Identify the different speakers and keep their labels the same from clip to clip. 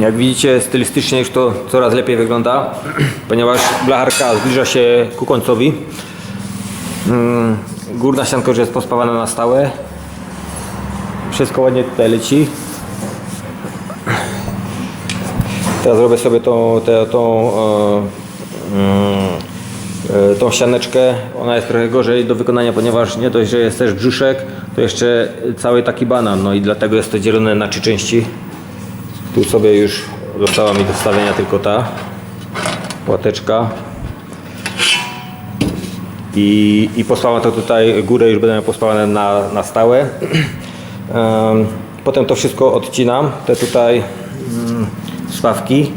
Speaker 1: Jak widzicie, stylistycznie już to coraz lepiej wygląda, ponieważ blacharka zbliża się ku końcowi. Mm, Górna ścianka już jest pospawana na stałe. Wszystko ładnie tutaj leci. Teraz zrobię sobie tą, tę, tą, e, mm, e, tą ścianeczkę. Ona jest trochę gorzej do wykonania, ponieważ nie dość, że jest też brzuszek, to jeszcze cały taki banan. No i dlatego jest to dzielone na trzy części. Tu sobie już została mi do wstawienia tylko ta płateczka. I, i pospałam to tutaj, górę już będę pospawane na, na stałe. Em, Potem to wszystko odcinam, te tutaj mm, spawki.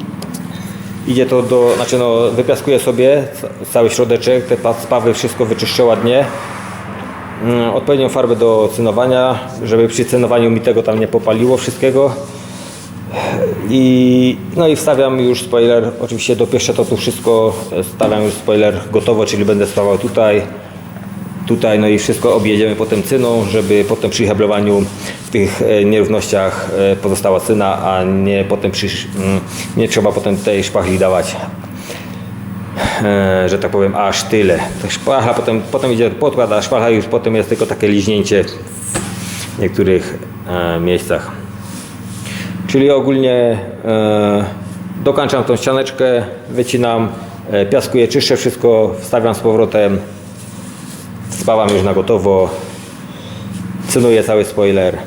Speaker 1: Idzie to do, znaczy no, wypiaskuję sobie ca- cały środeczek, te pa- spawy wszystko wyczyszczę ładnie. Mm, Odpowiednią farbę do cynowania, żeby przy cynowaniu mi tego tam nie popaliło wszystkiego. I, no i wstawiam już spoiler, oczywiście dopieszczę to tu wszystko, e, stawiam już spoiler gotowo, czyli będę stawał tutaj, tutaj, no i wszystko objedziemy potem cyną, żeby potem przy heblowaniu w tych e, nierównościach e, pozostała cyna, a nie potem przy, mm, nie trzeba potem tej szpachli dawać, że tak powiem, aż tyle. Ta szpachla potem, potem idzie podkład, a szpachla już potem jest tylko takie liźnięcie w niektórych miejscach. Czyli ogólnie e, dokończam tą ścianeczkę, wycinam, e, piaskuję, czyszczę wszystko, wstawiam z powrotem, spawam już na gotowo, cynuję cały spoiler.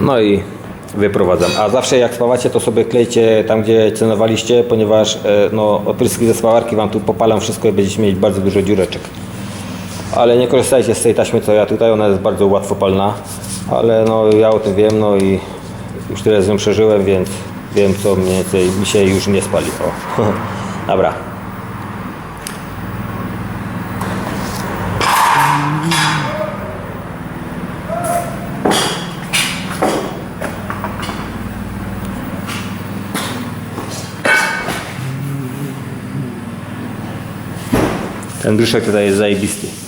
Speaker 1: No i wyprowadzam. A zawsze jak spawacie, to sobie klejcie tam, gdzie cenowaliście, ponieważ e, no, opryski ze spawarki Wam tu popalam wszystko i będziecie mieć bardzo dużo dziureczek. Ale nie korzystajcie z tej taśmy, co ja tutaj, ona jest bardzo łatwopalna. Ale no, ja o tym wiem, no i już tyle z nią przeżyłem, więc wiem, co mniej więcej mi się już nie spali. O. Dobra. Ten brzuszek tutaj jest zajebisty.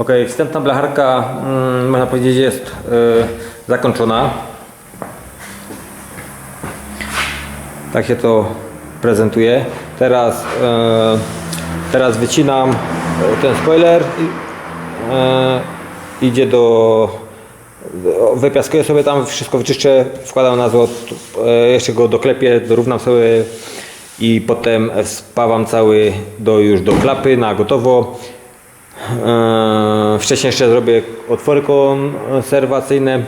Speaker 1: Ok, wstępna blacharka, mm, można powiedzieć, jest y, zakończona. Tak się to prezentuje. Teraz, e, teraz wycinam e, ten spoiler. idzie do. Wypiaskuję sobie tam, wszystko wyczyszczę, wkładam na złot, jeszcze go doklepię, dorównam sobie i potem spawam cały do, już do klapy na gotowo. E, Wcześniej jeszcze zrobię otwory konserwacyjne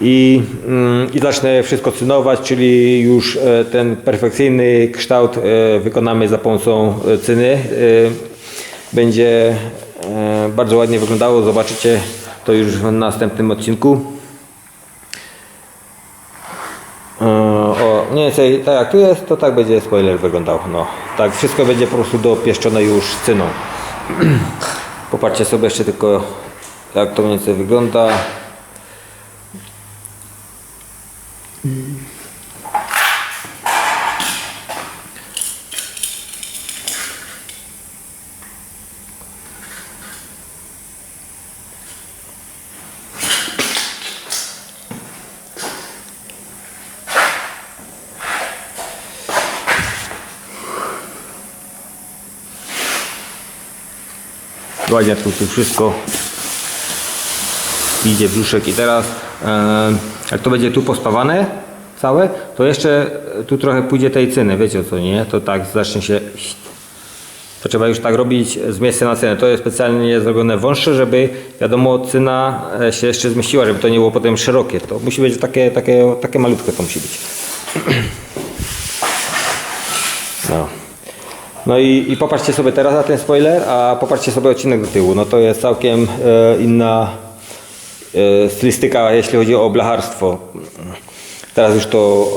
Speaker 1: i, mm, i zacznę wszystko cynować, czyli już e, ten perfekcyjny kształt e, wykonamy za pomocą e, cyny. E, Będzie e, bardzo ładnie wyglądało, zobaczycie to już w następnym odcinku. E, O, mniej więcej tak jak tu jest, to tak będzie spoiler wyglądał. No, tak wszystko będzie po prostu dopieszczone już cyną. Popatrzcie sobie jeszcze tylko jak to mniej więcej wygląda. Ładnie tu, tu wszystko idzie brzuszek i teraz e, jak to będzie tu pospawane całe, to jeszcze tu trochę pójdzie tej cyny, wiecie co nie? To tak zacznie się to trzeba już tak robić z miejsca na cynę. To jest specjalnie zrobione wąższe, żeby wiadomo cyna e, się jeszcze zmieściła, żeby to nie było potem szerokie. To musi być takie, takie, takie malutkie to musi być. No. No i, i popatrzcie sobie teraz na ten spoiler, a popatrzcie sobie odcinek do tyłu. No to jest całkiem e, inna e, stylistyka, jeśli chodzi o blacharstwo. Teraz już to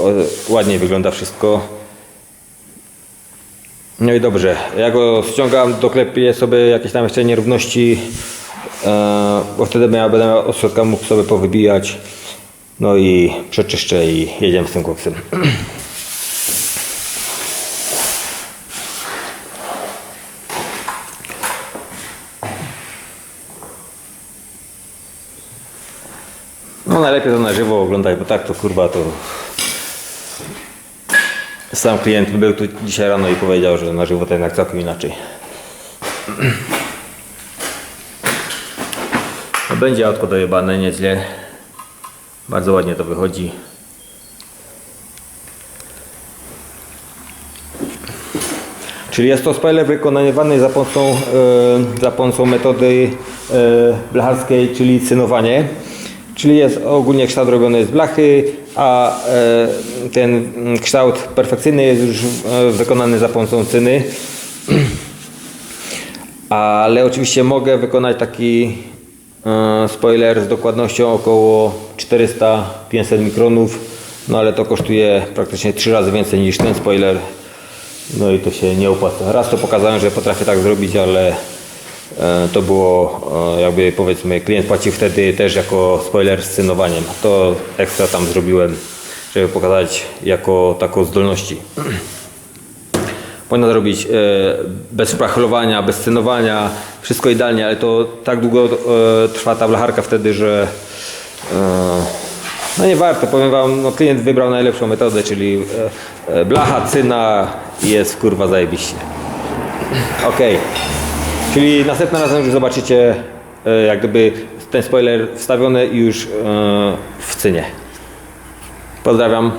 Speaker 1: e, ładniej wygląda wszystko. No i dobrze, ja go ściągam, doklepię sobie jakieś tam jeszcze nierówności, e, bo wtedy będę od środka mógł sobie powybijać. No i przeczyszczę i jedziemy z tym koksem. najlepiej to na żywo oglądaj, bo tak to kurwa to... Sam klient był tu dzisiaj rano i powiedział, że na żywo to jednak całkiem inaczej. No będzie autko dojebane nieźle. Bardzo ładnie to wychodzi. Czyli jest to spoiler wykonywany za pomocą, e, za pomocą metody e, blacharskiej, czyli cynowanie. Czyli jest ogólnie kształt robiony z blachy, a e, ten kształt perfekcyjny jest już e, wykonany za pomocą cyny. Ale oczywiście mogę wykonać taki e, spoiler z dokładnością około 400-500 mikronów, no ale to kosztuje praktycznie 3 razy więcej niż ten spoiler. No i to się nie opłaca. Raz to pokazałem, że potrafię tak zrobić, ale to było e, jakby powiedzmy klient płacił wtedy też jako spoiler z cynowaniem. To ekstra tam zrobiłem, żeby pokazać jako taką zdolności. Można zrobić e, bez szpachlowania, bez cynowania, wszystko idealnie, ale to tak długo e, trwa ta blacharka wtedy, że e, no nie warto. Powiem wam, no klient wybrał najlepszą metodę, czyli e, e, blacha, cyna jest kurwa zajebiście. Okej. Czyli następnym razem już zobaczycie e, jak gdyby ten spoiler wstawiony już e, w cynie. Pozdrawiam.